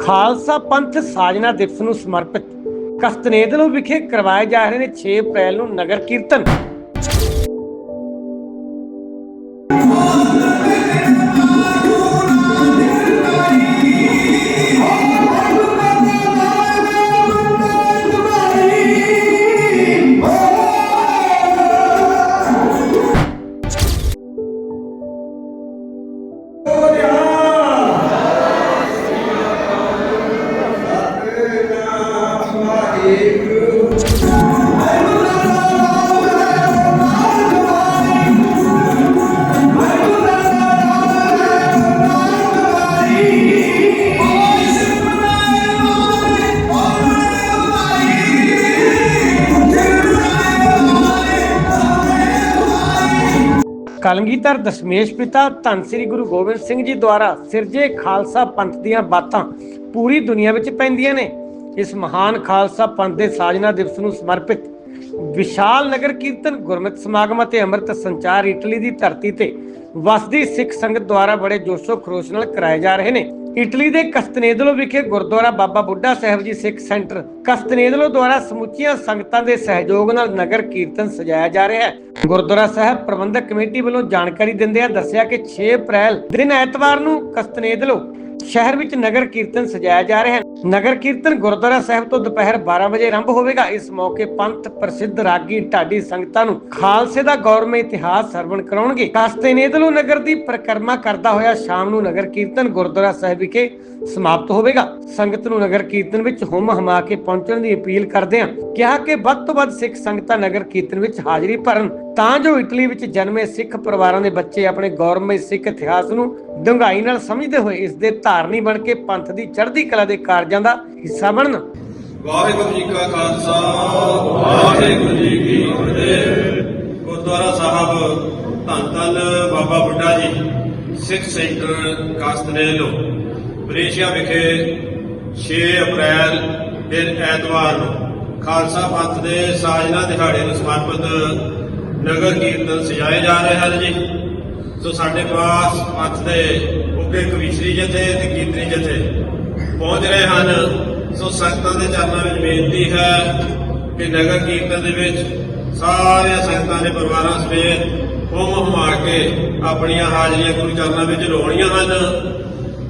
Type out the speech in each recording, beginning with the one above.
ਖਾਲਸਾ ਪੰਥ ਸਾਜਨਾ ਦਿਵਸ ਨੂੰ ਸਮਰਪਿਤ ਕਸਤਨੇਦਲੋ ਵਿਖੇ ਕਰਵਾਏ ਜਾ ਰਹੇ ਨੇ 6 ਅਪ੍ਰੈਲ ਨੂੰ ਨਗਰ ਕੀਰਤਨ। ਕਲਗੀਧਰ ਦਸ਼ਮੇਸ਼ ਪਿਤਾ ਧੰਨ ਸ੍ਰੀ ਗੁਰੂ ਗੋਬਿੰਦ ਸਿੰਘ ਜੀ ਦੁਆਰਾ ਸਿਰਜੇ ਖਾਲਸਾ ਪੰਥ ਦੀਆਂ ਬਾਤਾਂ ਪੂਰੀ ਦੁਨੀਆ ਵਿੱਚ ਪੈਂਦੀਆਂ ਨੇ। ਇਸ ਮਹਾਨ ਖਾਲਸਾ ਪੰਥ ਦੇ ਸਾਜਨਾ ਦਿਵਸ ਨੂੰ ਸਮਰਪਿਤ ਵਿਸ਼ਾਲ ਨਗਰ ਕੀਰਤਨ, ਗੁਰਮਤਿ ਸਮਾਗਮ ਅਤੇ ਅੰਮ੍ਰਿਤ ਸੰਚਾਰ ਇਟਲੀ ਦੀ ਧਰਤੀ ਤੇ ਵਸਦੀ ਸਿੱਖ ਸੰਗਤ ਦੁਆਰਾ ਬੜੇ ਜੋਸ਼ੋ ਖਰੋਸ਼ ਨਾਲ ਕਰਾਏ ਜਾ ਰਹੇ ਨੇ। ਇਟਲੀ ਦੇ ਕਸਤਨੇਦਲੋ ਵਿਖੇ ਗੁਰਦੁਆਰਾ ਬਾਬਾ ਬੁੱਢਾ ਸਾਹਿਬ ਜੀ ਸਿੱਖ ਸੈਂਟਰ ਕਸਤਨੇਦਲੋ ਦੁਆਰਾ ਸਮੁੱਚੀਆਂ ਸੰਗਤਾਂ ਦੇ ਸਹਿਯੋਗ ਨਾਲ ਨਗਰ ਕੀਰਤਨ ਸਜਾਇਆ ਜਾ ਰਿਹਾ ਹੈ। ਗੁਰਦੁਆਰਾ ਸਾਹਿਬ ਪ੍ਰਬੰਧਕ ਕਮੇਟੀ ਵੱਲੋਂ ਜਾਣਕਾਰੀ ਦਿੰਦਿਆਂ ਦੱਸਿਆ ਕਿ 6 ਅਪ੍ਰੈਲ ਦਿਨ ਐਤਵਾਰ ਨੂੰ ਕਸਤਨੇਦਲੋ ਸ਼ਹਿਰ ਵਿੱਚ ਨਗਰ ਕੀਰਤਨ ਸਜਾਇਆ ਜਾ ਰਿਹਾ ਹੈ। ਨਗਰ ਕੀਰਤਨ ਗੁਰਦੁਆਰਾ ਸਾਹਿਬ ਤੋਂ ਦੁਪਹਿਰ 12 ਵਜੇ ਆਰੰਭ ਹੋਵੇਗਾ। ਇਸ ਮੌਕੇ ਪੰਥ ਪ੍ਰਸਿੱਧ ਰਾਗੀ ਢਾਡੀ ਸੰਗਤਾਂ ਨੂੰ ਖਾਲਸੇ ਦਾ ਗੌਰਵਮਈ ਇਤਿਹਾਸ ਸਰਵਣ ਕਰਾਉਣਗੇ। ਕਸਤਨੇਦਲੋ ਨਗਰ ਦੀ ਪਰਿਕਰਮਾ ਕਰਦਾ ਹੋਇਆ ਸ਼ਾਮ ਨੂੰ ਨਗਰ ਕੀਰਤਨ ਗੁਰਦੁਆਰਾ ਸਾਹਿਬ ਵਿਖੇ ਸਮਾਪਤ ਹੋਵੇਗਾ। ਸੰਗਤ ਨੂੰ ਨਗਰ ਕੀਰਤਨ ਵਿੱਚ ਹੁਮ ਹਮਾ ਕੇ ਪਹੁੰਚਣ ਦੀ ਅਪੀਲ ਕਰਦੇ ਹਾਂ। ਕਿਹਾ ਕਿ ਵੱਧ ਤੋਂ ਵੱਧ ਸਿੱਖ ਸੰਗਤਾਂ ਨਗਰ ਕੀਰਤਨ ਵਿੱਚ ਹਾਜ਼ਰੀ ਭਰਨ, ਤਾਂ ਜੋ ਇਟਲੀ ਵਿੱਚ ਜਨਮੇ ਸਿੱਖ ਪਰਿਵਾਰਾਂ ਦੇ ਬੱਚੇ ਆਪਣੇ ਗੌਰਵਮਈ ਸਿੱਖ ਇਤਿਹਾਸ ਨੂੰ ਡੂੰਘਾਈ ਨਾਲ ਸਮਝਦੇ ਹੋਏ ਇਸ ਦੇ ਧਾਰਨੀ ਬਣ ਕੇ ਪੰਥ ਦੀ ਚੜ੍ਹਦੀ ਕਲਾ ਦੇ ਕਾਰਜਾਂ ਦਾ ਹਿੱਸਾ ਬਣਨ। ਵਾਹਿਗੁਰੂ ਜੀ ਕਾ ਖਾਲਸਾ, ਵਾਹਿਗੁਰੂ ਜੀ ਕੀ ਫਤਿਹ। ਗੁਰਦੁਆਰਾ ਸਾਹਿਬ, ਧੰਨ ਧੰਨ ਬਾਬਾ ਬੁੱਢਾ ਜੀ, ਸਿੱਖ ਸੈਂਟਰ ਕਾਸਤਨੇਲੋ ਬਰੇਸ਼ੀਆ ਵਿਖੇ 6 ਅਪ੍ਰੈਲ ਦਿਨ ਐਤਵਾਰ ਨੂੰ ਖਾਲਸਾ ਪੰਥ ਦੇ ਸਾਜਨਾ ਦਿਹਾੜੇ ਨੂੰ ਸਮਰਪਿਤ ਨਗਰ ਕੀਰਤਨ ਸਜਾਏ ਜਾ ਰਹੇ ਹਨ ਜੀ। ਸੋ ਸਾਡੇ ਪਾਸ ਪੰਥ ਦੇ ਉੱਗੇ ਕਵੀਸ਼ਰੀ ਜਥੇ ਤੇ ਕੀਰਤਨੀ ਜਥੇ ਪਹੁੰਚ ਰਹੇ ਹਨ। ਸੋ ਸੰਗਤਾਂ ਦੇ ਚਰਨਾਂ ਵਿੱਚ ਬੇਨਤੀ ਹੈ ਕਿ ਨਗਰ ਕੀਰਤਨ ਦੇ ਵਿੱਚ ਸਾਰੀਆਂ ਸੰਗਤਾਂ ਦੇ ਪਰਿਵਾਰਾਂ ਸਮੇਤ ਹੋਮ ਹੁਮਾ ਕੇ ਆਪਣੀਆਂ ਹਾਜ਼ਰੀਆਂ ਗੁਰੂ ਚਰਨਾਂ ਵਿੱਚ ਲਾਉਣੀਆਂ ਹਨ।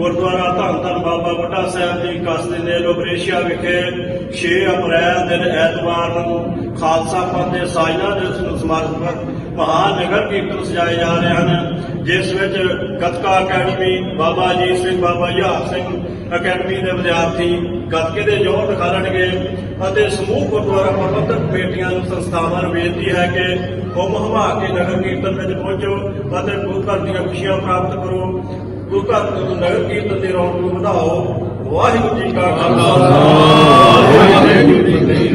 ਗੁਰਦੁਆਰਾ ਧੰਨ ਧੰਨ ਬਾਬਾ ਬੁੱਢਾ ਸਾਹਿਬ ਜੀ ਕਸਬੇ ਦੇ ਲੋਬਰੇਸ਼ੀਆ ਵਿਖੇ। 6 ਅਪ੍ਰੈਲ ਦਿਨ ਐਤਵਾਰ ਨੂੰ ਖਾਲਸਾ ਪੰਥ ਦੇ ਸਾਜਨਾ ਦਿਵਸ ਨੂੰ ਸਮਰਪਿਤ ਮਹਾਨ ਕੀਰਤਨ ਸਜਾਏ ਜਾ ਰਹੇ ਹਨ। ਜਿਸ ਵਿੱਚ ਗੱਤਕਾ ਅਕੈਡਮੀ ਬਾਬਾ ਜੀ ਸਿੰਘ, ਬਾਬਾ ਯਾਰ ਸਿੰਘ ਅਕੈਡਮੀ ਦੇ ਵਿਦਿਆਰਥੀ ਗੱਤਕੇ ਦੇ ਜੋਰ ਦਿਖਾਣਗੇ ਅਤੇ ਸਮੂਹ ਗੁਰਦੁਆਰਾ ਪ੍ਰਬੰਧਕ ਕਮੇਟੀਆਂ ਨੂੰ ਸੰਸਥਾਵਾਂ ਨੂੰ ਬੇਨਤੀ ਹੈ ਕਿ ਹੁਮ ਹਮਾ ਕੇ ਨਗਰ ਕੀਰਤਨ ਵਿੱਚ ਪਹੁੰਚੋ ਅਤੇ ਗੁਰੂ ਘਰ ਦੀਆਂ ਖੁਸ਼ੀਆਂ ਪ੍ਰਾਪਤ ਕਰੋ। ਗੁਰੂ ਘਰ ਨੂੰ ਨਗਰ ਕੀਰਤਨ ਦੀ ਰੌਣਕ ਨੂੰ ਵਧਾਓ, ਵਾਹਿਗੁਰੂ ਜੀ ਕਾ ਖਾਲਸਾ। ਵਾਹਿਗੁਰੂ ਜੀ ਕੀ ਫਤਿਹ।